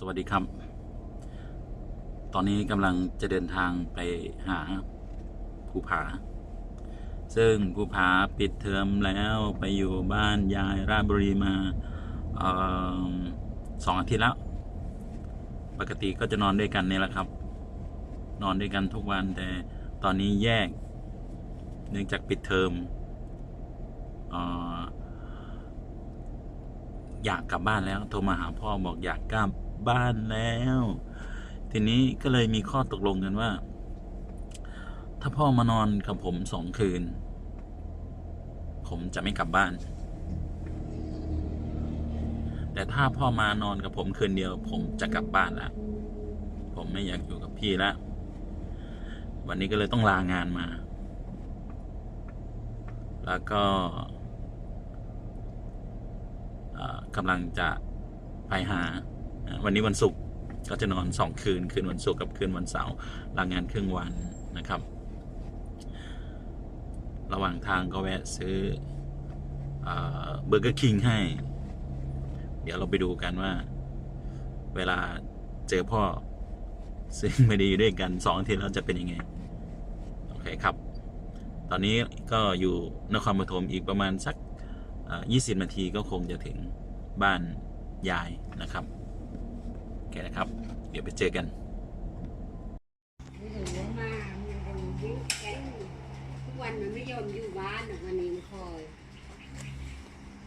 สวัสดีครับ ตอนนี้กำลังจะเดินทางไปหาภูผา ซึ่งภูผาปิดเทอมแล้วไปอยู่บ้านยายราชบุรีมาออสองอาทิตย์แล้ว ปกติก็จะนอนด้วยกันนี่แหละครับ นอนด้วยกันทุกวันแต่ตอนนี้แยก เนื่องจากปิดเทอมอออยากกลับบ้านแล้วโทรมาหาพ่อบอกอยากกลับ บ้านแล้ว ทีนี้ก็เลยมีข้อตกลงกันว่า ถ้าพ่อมานอนกับผมสองคืน ผมจะไม่กลับบ้าน แต่ถ้าพ่อมานอนกับผมคืนเดียว ผมจะกลับบ้านแล้วผมไม่อยากอยู่กับพี่แล้ววันนี้ก็เลยต้องลางานมา แล้วก็กำลังจะไปหา วันนี้วันศุกร์ก็จะนอนสองคืน คืนวันศุกร์กับคืนวันเสาร์ลางงานครึ่งวันนะครับ ระหว่างทางก็แวะซื้อเบอร์เกอร์คิงให้ เดี๋ยวเราไปดูกันว่า เวลาเจอพ่อ ซึ่งไม่ได้อยู่ด้วยกันสองทิตย์แล้วจะเป็นยังไง โอเคครับ ตอนนี้ก็อยู่นครปฐมอีกประมาณสักยี่สิบนาทีก็คงจะถึงบ้านยายนะครับ เคนะครับ เดี๋ยวไปเจอกันไม่รู้ว่ามามันเป็นวิ่งแก๊งทุกวันมันไม่ยอมอยู่บ้านหรอกวันนี้มันคอย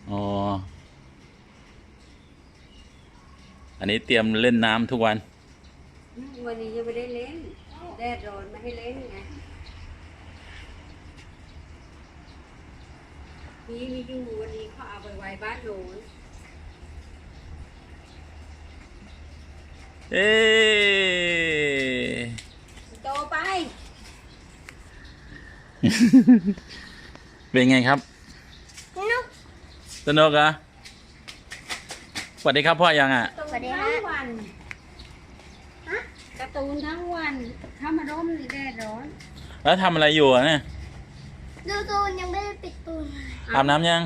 อ๋ออันนี้เตรียมเล่นน้ำทุกวัน วันนี้ยังไม่ได้เล่นแดดร้อนไม่ให้เล่นไงพี่มีอยู่วันนี้เขาเอาไปไว้บ้านโน้น เอ๊ะโตไป เป็นไงครับ นุกสนุกเหรอสวัสดีครับพ่อยังอะสวัสดีทั้งวันฮะการ์ตูนทั้งวันถ้ามาร่มนี่แดดร้อนแล้วทำอะไรอยู่อะเนี่ยดูตูนยังไม่ได้ปิดตูนอาบน้ำยัง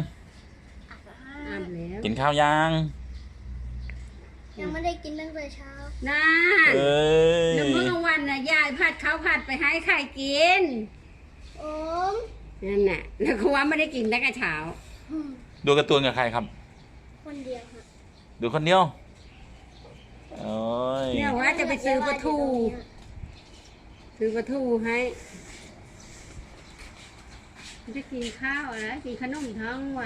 อาบแล้วกินข้าวยังยังไม่ได้กินตั้งแต่เช้า น่าเอ้ยน้ำเมื่อกลางวันน่ะยายผัดข้าวผัดไปให้ใครกินโอ้มนั่นน่ะแล้วก็ว่าไม่ได้กินตั้งแต่เช้าดูการ์ตูนกับใครครับ คนเดียวค่ะดูคนเดียวโอ้ยเนี่ยว่าจะไปซื้อปลาทูซื้อปลาทูให้จะกินข้าวอะไรกินขนมทั้งวัน